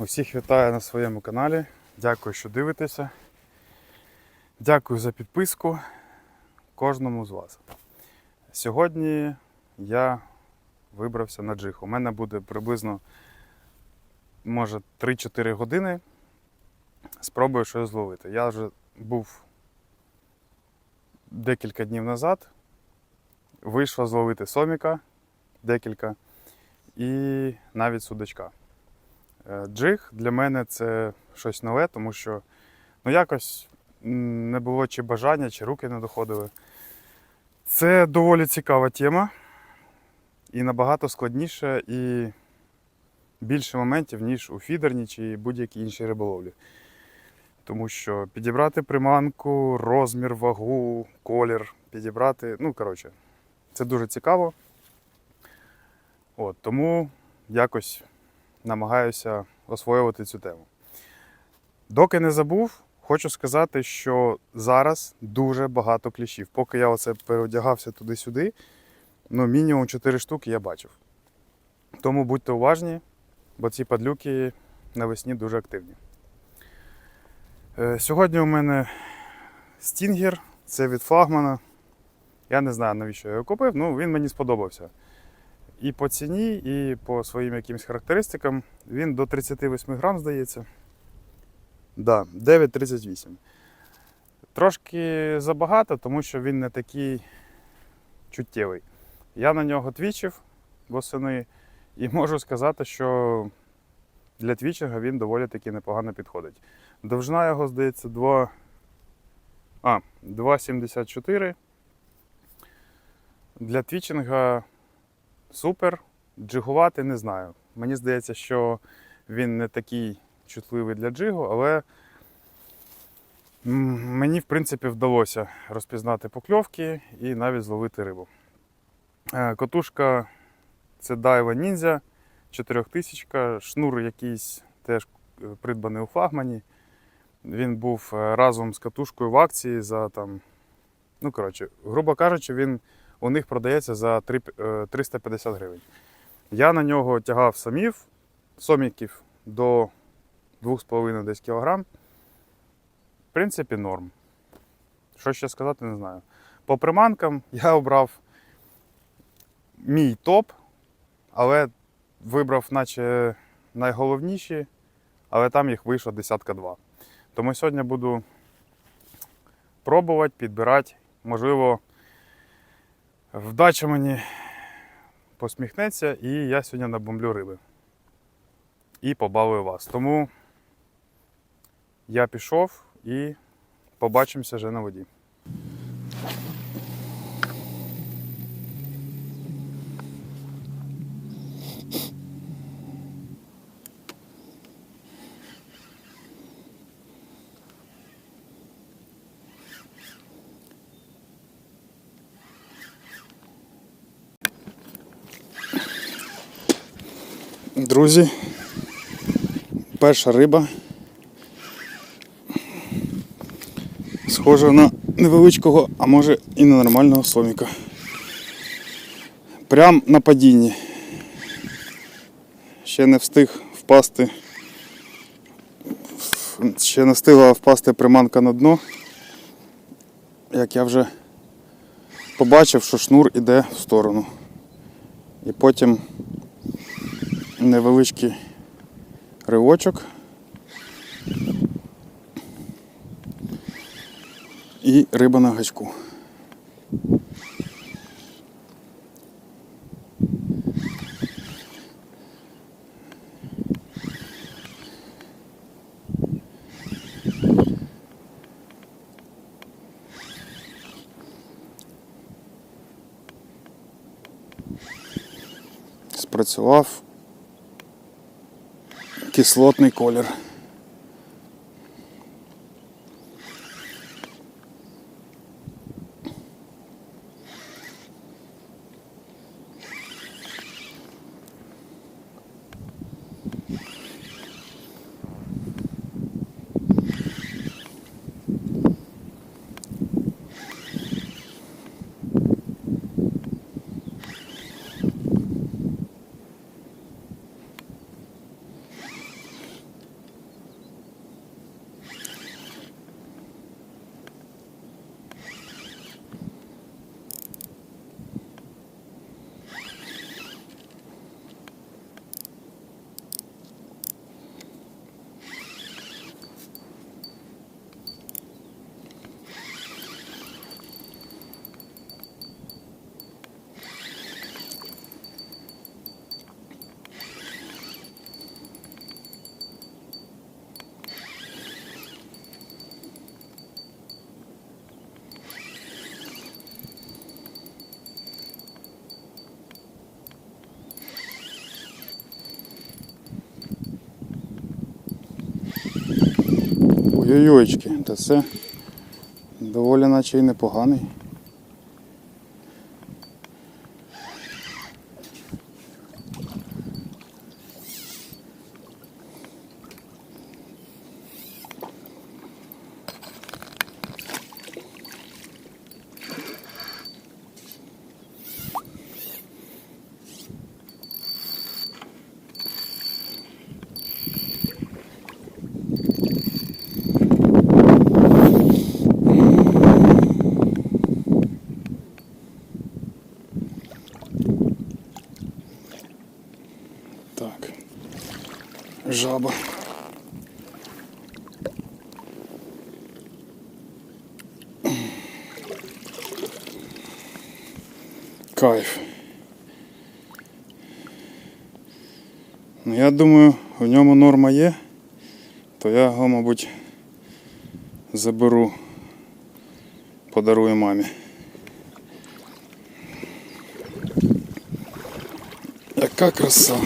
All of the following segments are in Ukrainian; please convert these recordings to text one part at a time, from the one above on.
Усіх вітаю на своєму каналі. Дякую, що дивитеся. Дякую за підписку кожному з вас. Сьогодні я вибрався на джиг. У мене буде приблизно може 3-4 години. Спробую щось зловити. Я вже був декілька днів назад. Вийшло зловити соміка декілька і навіть судачка. Е, Джиг для мене це щось нове, тому що ну, якось не було чи бажання, чи руки не доходили. Це доволі цікава тема і набагато складніше і більше моментів, ніж у фідерні чи будь-якій іншій риболовлі. Тому що підібрати приманку, розмір, вагу, колір, підібрати, ну, коротше, це дуже цікаво. От, тому якось намагаюся освоювати цю тему. Доки не забув, хочу сказати, що зараз дуже багато кліщів. Поки я оце переодягався туди-сюди, ну мінімум 4 штуки я бачив. Тому будьте уважні, бо ці падлюки навесні дуже активні. Е, Сьогодні у мене стінгер, це від флагмана. Я не знаю, навіщо я його купив, ну він мені сподобався. І по ціні, і по своїм якимось характеристикам він до 38 грам, здається. Да, 9,38. Трошки забагато, тому що він не такий чуттєвий. Я на нього твічив восени і можу сказати, що для твічинга він доволі таки непогано підходить. Довжина його, здається, 2. А, 2,74. Для твічинга супер. Джигувати не знаю. Мені здається, що він не такий чутливий для джигу, але мені, в принципі, вдалося розпізнати покльовки і навіть зловити рибу. Е, Котушка це Daiwa Ninja 4000, шнур якийсь теж е, придбаний у флагмані. Він був е, разом з катушкою в акції за там. Ну, коротше, грубо кажучи, він у них продається за три- е, 350 гривень. Я на нього тягав самів, соміків до 2,5 десь кілограм. В принципі, норм. Що ще сказати, не знаю. По приманкам я обрав мій топ, але вибрав, наче найголовніші, але там їх вийшло десятка два. Тому сьогодні буду пробувати, підбирати. Можливо, вдача мені посміхнеться, і я сьогодні набомблю риби. І побавлю вас. Тому я пішов і побачимося вже на воді. Друзі, перша риба. Схожа на невеличкого, а може і на нормального соміка. Прям на падінні. Ще не встиг впасти. Ще не встигла впасти приманка на дно. Як я вже побачив, що шнур іде в сторону. І потім невеличкий ривочок. І риба на гачку. Спрацював кислотний колір. Ой-ой-ойчки, та це доволі наче і непоганий. Так. Жаба. Кайф. Ну, я думаю, в ньому норма є, то я його, мабуть, заберу, подарую мамі. Яка краса.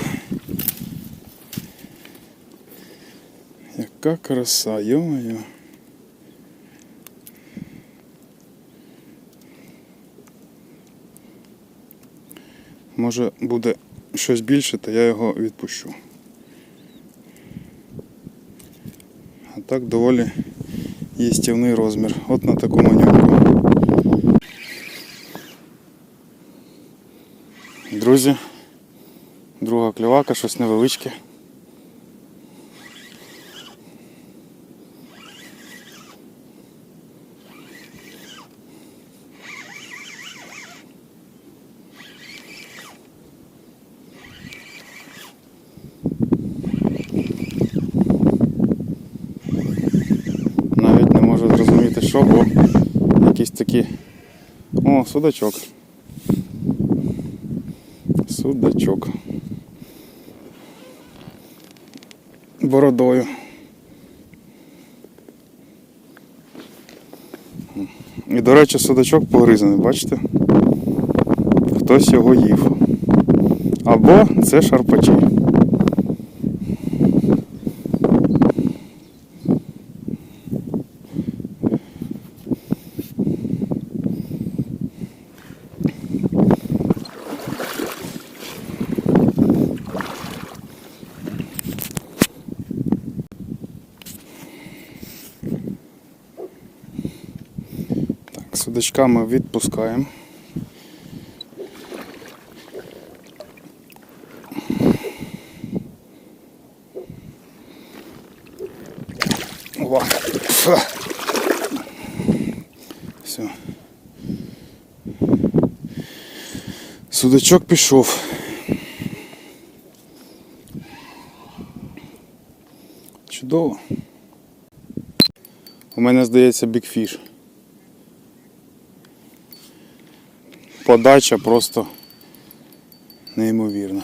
Яка краса, йо-моє. Може буде щось більше, то я його відпущу. А так доволі їстівний розмір. От на таку манюньку. Друзі, друга клювака, щось невеличке. Навіть не можу зрозуміти, що, бо якісь такі. О, судачок. Судачок. Бородою. І, до речі, судачок погризаний, бачите? Хтось його їв. Або це шарпачі. Так, ми відпускаємо. О, фу. Все. Судачок пішов. Чудово. У мене здається бікфіш. Подача просто неймовірна.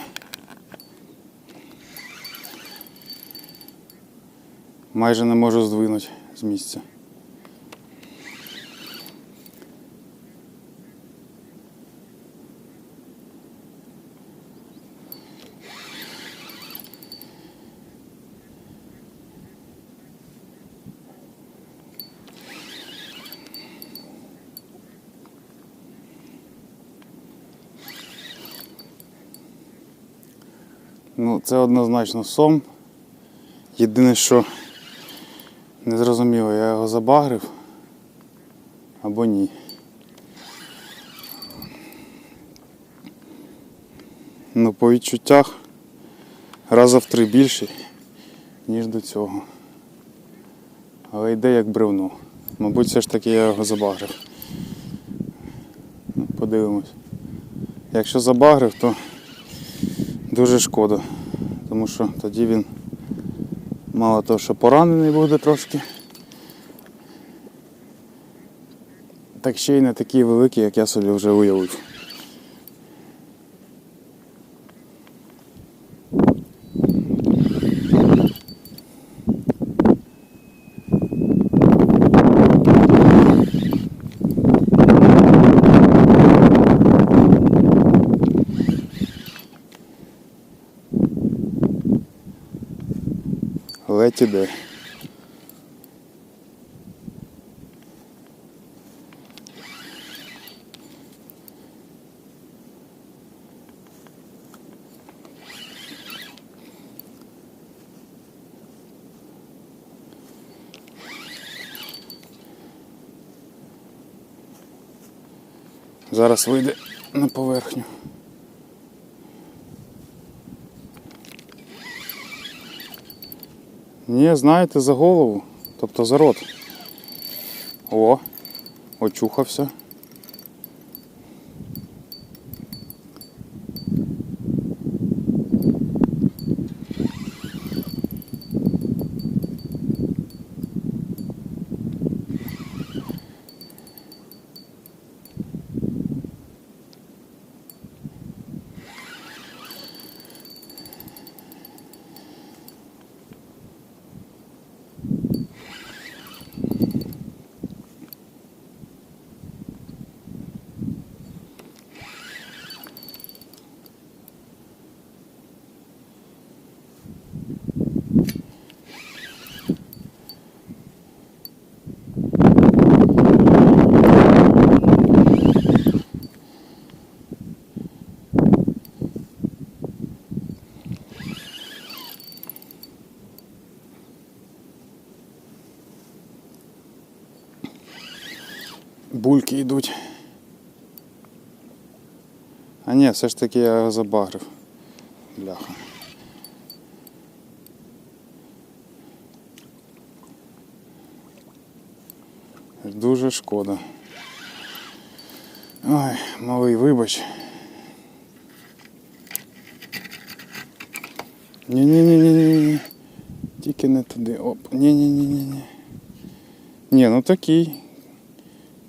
Майже не можу здвинути з місця. Це однозначно сом. Єдине, що не зрозуміло, я його забагрив або ні. Ну, по відчуттях раза в три більший, ніж до цього. Але йде як бревно. Мабуть, все ж таки я його забагрив. Ну, Подивимось. Якщо забагрив, то дуже шкода, тому що тоді він мало того, що поранений буде трошки. Так ще й не такий великий, як я собі вже уявив. Тебе, іде. Зараз вийде на поверхню. Ні, знаєте, за голову, тобто за рот. О, очухався. Бульки йдуть. А ні, все ж таки я його забагрив. Бляха. Дуже шкода. Ой, малий, вибач. Ні-ні-ні-ні-ні. Тільки не туди. Оп. Ні-ні-ні-ні. Ні, ну такий.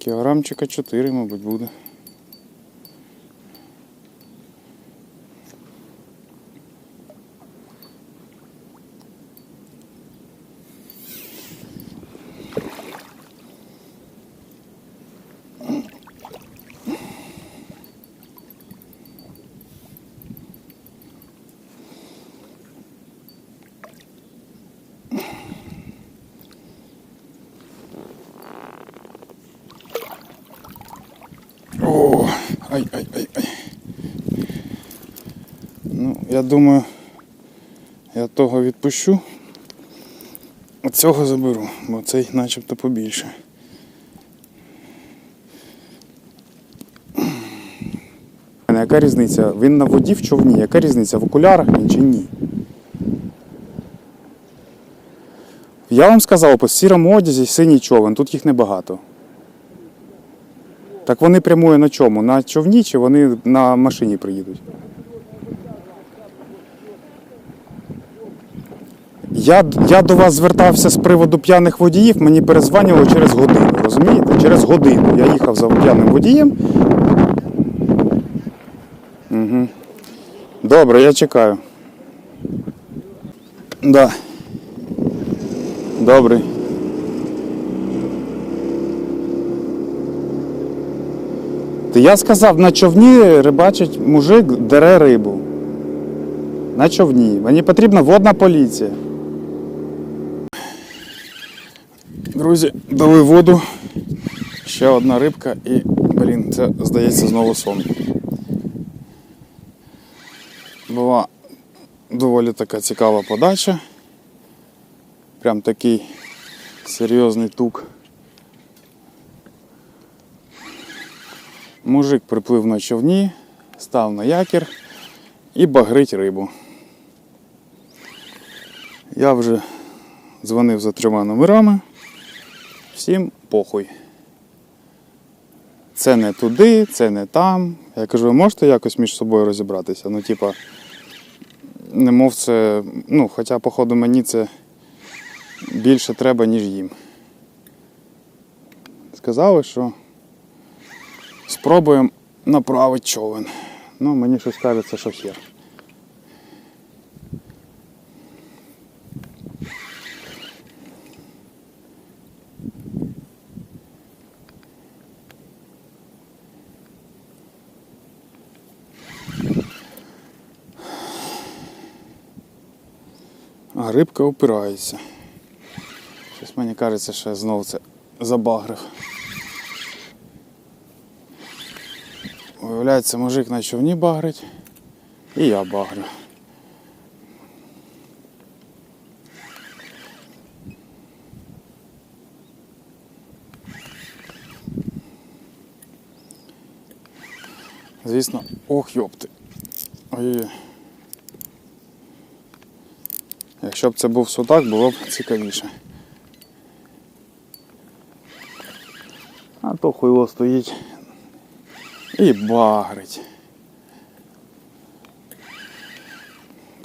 Кілограмчика 4, мабуть, буде. О, ай, ай, ай, ай. Ну, я думаю, я того відпущу. А цього заберу, бо цей начебто побільше. Яка різниця? Він на воді в човні, яка різниця? В окулярах він чи ні? Я вам сказав, по сірому одязі синій човен, тут їх небагато. Так вони прямують на чому? На човні чи вони на машині приїдуть? Я, я до вас звертався з приводу п'яних водіїв, мені перезванювали через годину, розумієте? Через годину. Я їхав за п'яним водієм. Угу. Добре, я чекаю. Да. Добре. Я сказав, на човні рибачить мужик, дере рибу. На човні. Мені потрібна водна поліція. Друзі, дали воду. Ще одна рибка і, блін, це здається знову сон. Була доволі така цікава подача. Прям такий серйозний тук. Мужик приплив на човні, став на якір і багрить рибу. Я вже дзвонив за трьома номерами. Всім похуй. Це не туди, це не там. Я кажу, ви можете якось між собою розібратися? Ну, типа, немов це. Ну, хоча, походу, мені це більше треба, ніж їм. Сказали, що спробуємо направити човен. Ну, мені щось кажеться, що хер. А рибка опирається. Щось мені кажеться, що я знову це забагрив. Виявляється, мужик на човні багрить, і я багрю. Звісно, ох йопти. Ой. Якщо б це був судак, було б цікавіше. А то хуйло стоїть і багрить.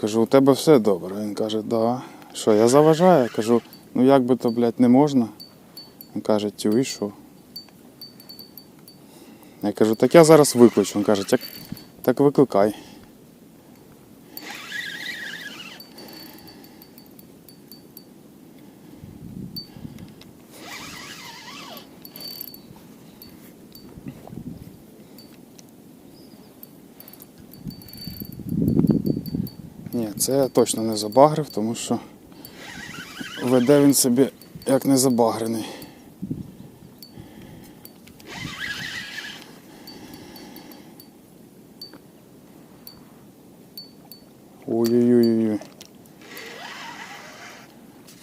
Кажу, у тебе все добре. Він каже, да. Що, я заважаю? Кажу, ну як би то, блядь, не можна. Він каже, тю і що? Я кажу, так я зараз викличу. Він каже, так, так викликай. Ні, це я точно не забагрив, тому що веде він собі як не забагрений. Ой-ой-ой.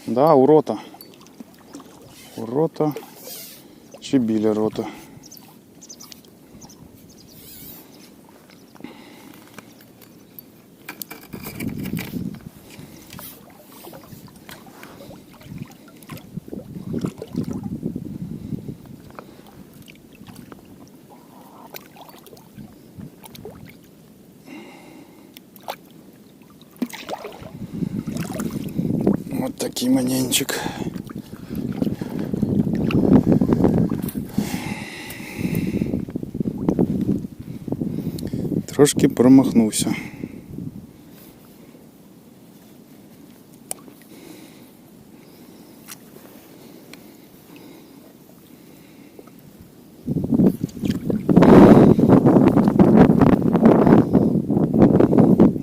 Да, у рота. У рота чи біля рота. Такий. Трошки промахнувся.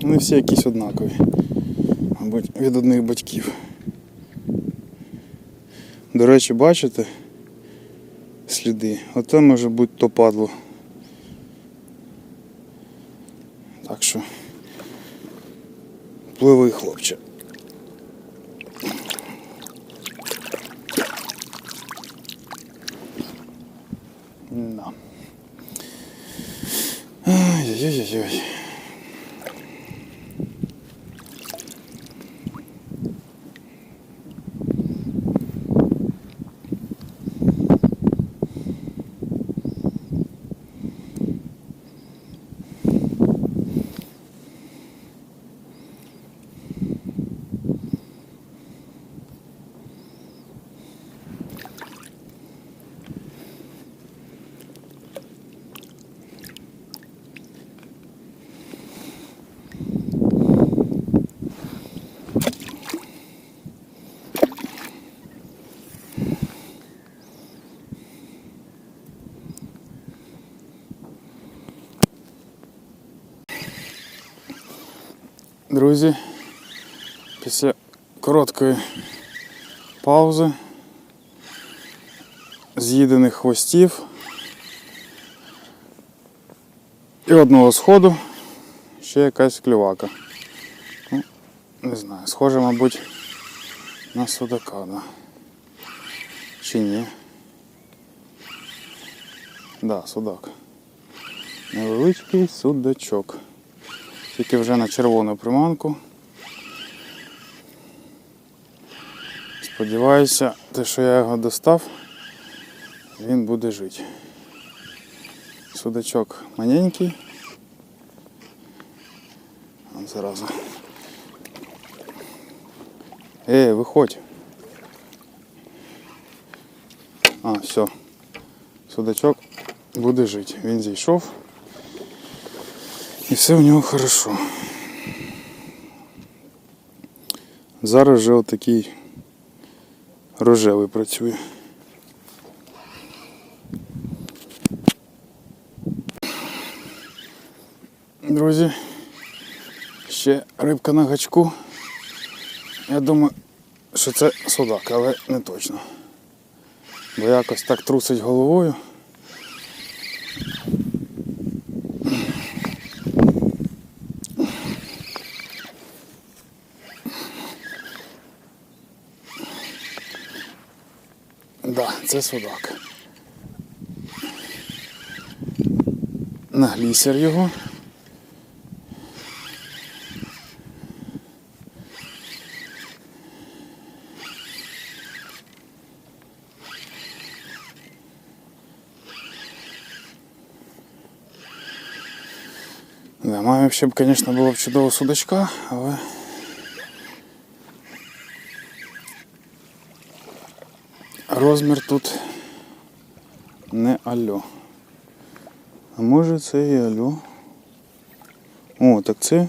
Вони всі якісь однакові. Мабуть, від одних батьків. До речі, бачите сліди? Оце може бути то падло. Так що пливи, хлопче. Да. Ай-яй-яй-яй. Друзі, після короткої паузи, з'їдених хвостів і одного сходу ще якась клювака. Ну, не знаю, схоже, мабуть, на судака, да. Чи ні? Да, судак. Невеличкий судачок. Тільки вже на червону приманку. Сподіваюся, те, що я його достав, він буде жити. Судачок маленький. От зразу. Ей, виходь. А, все. Судачок буде жити. Він зійшов. І все у нього хорошо. Зараз вже отакий рожевий працює. Друзі, ще рибка на гачку. Я думаю, що це судак, але не точно. Бо якось так трусить головою. Да, це судак. на глісер його. Да, мамі ще б, звісно, було б чудово судачка, але. Розмір тут не альо. А може це і альо. О, так це.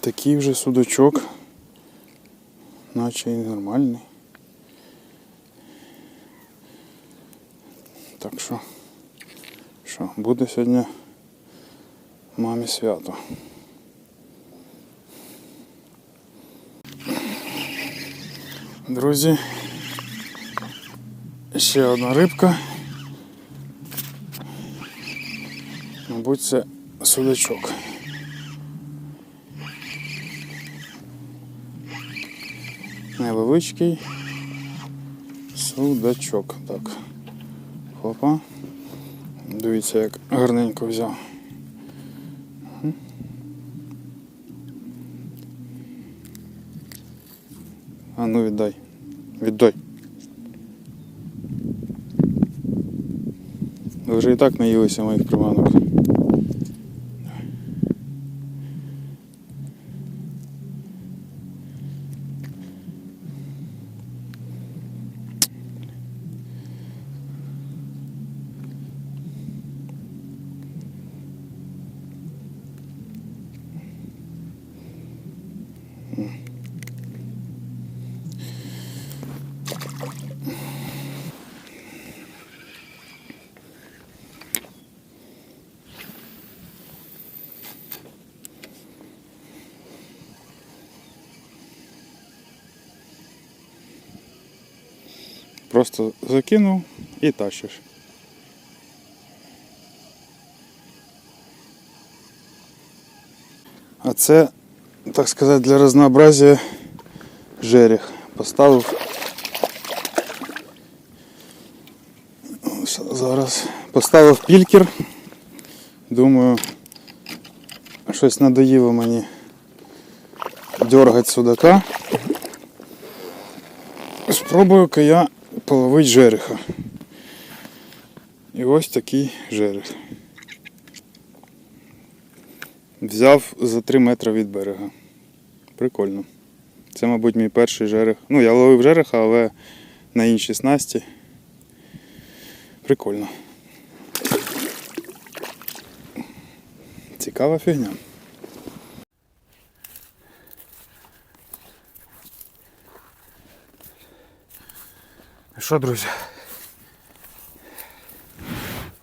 Такий вже судачок. Наче і нормальний. Так що, що, буде сьогодні мамі свято. Друзі, ще одна рибка. Мабуть, це судачок. Невеличкий судачок. Так. Хопа. Дивіться, як гарненько взяв. Ну віддай. Віддай. Ви вже і так наїлися моїх приманок. Просто закинув і тащиш. А це, так сказати, для разнообразия жерех. Поставив. Зараз поставив пількер. Думаю, щось надоїло мені дергати судака. Спробую-ка я половити жереха. І ось такий жерех. Взяв за 3 метри від берега. Прикольно. Це, мабуть, мій перший жерех. Ну, я ловив жереха, але на іншій снасті. Прикольно. Цікава фігня. Що, друзі?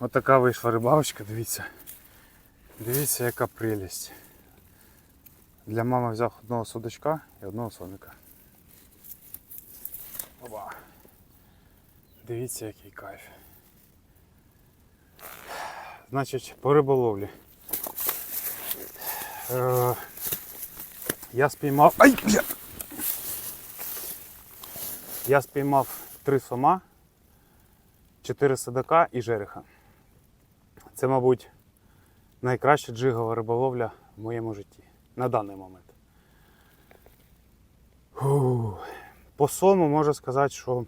Отака вийшла рибалочка, дивіться. Дивіться, яка прелість. Для мами взяв одного судачка і одного соміка. Оба. Дивіться, який кайф. Значить, по риболовлі. Е, я спіймав. Ай! Я спіймав три сома, чотири седака і жереха. Це, мабуть, найкраща джигова риболовля в моєму житті на даний момент. Фу. По сому можу сказати, що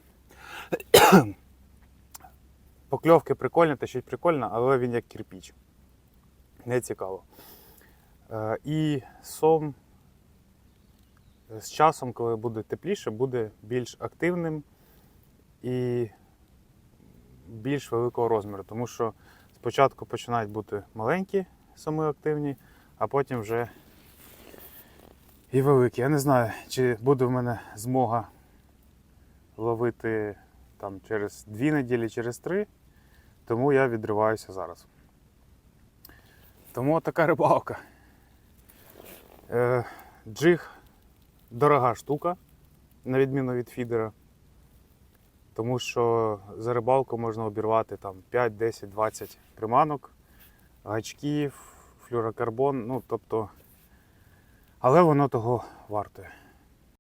покльовки прикольні, та й прикольно, але він як кирпіч. Не цікаво. Е, І сом з часом, коли буде тепліше, буде більш активним і більш великого розміру. Тому що спочатку починають бути маленькі соми активні, а потім вже і великі. Я не знаю, чи буде в мене змога ловити там через дві неділі, через три, тому я відриваюся зараз. Тому така рибалка. Е, джиг дорога штука, на відміну від фідера. Тому що за рибалку можна обірвати там 5, 10, 20 приманок, гачків, флюрокарбон, ну тобто. Але воно того вартує.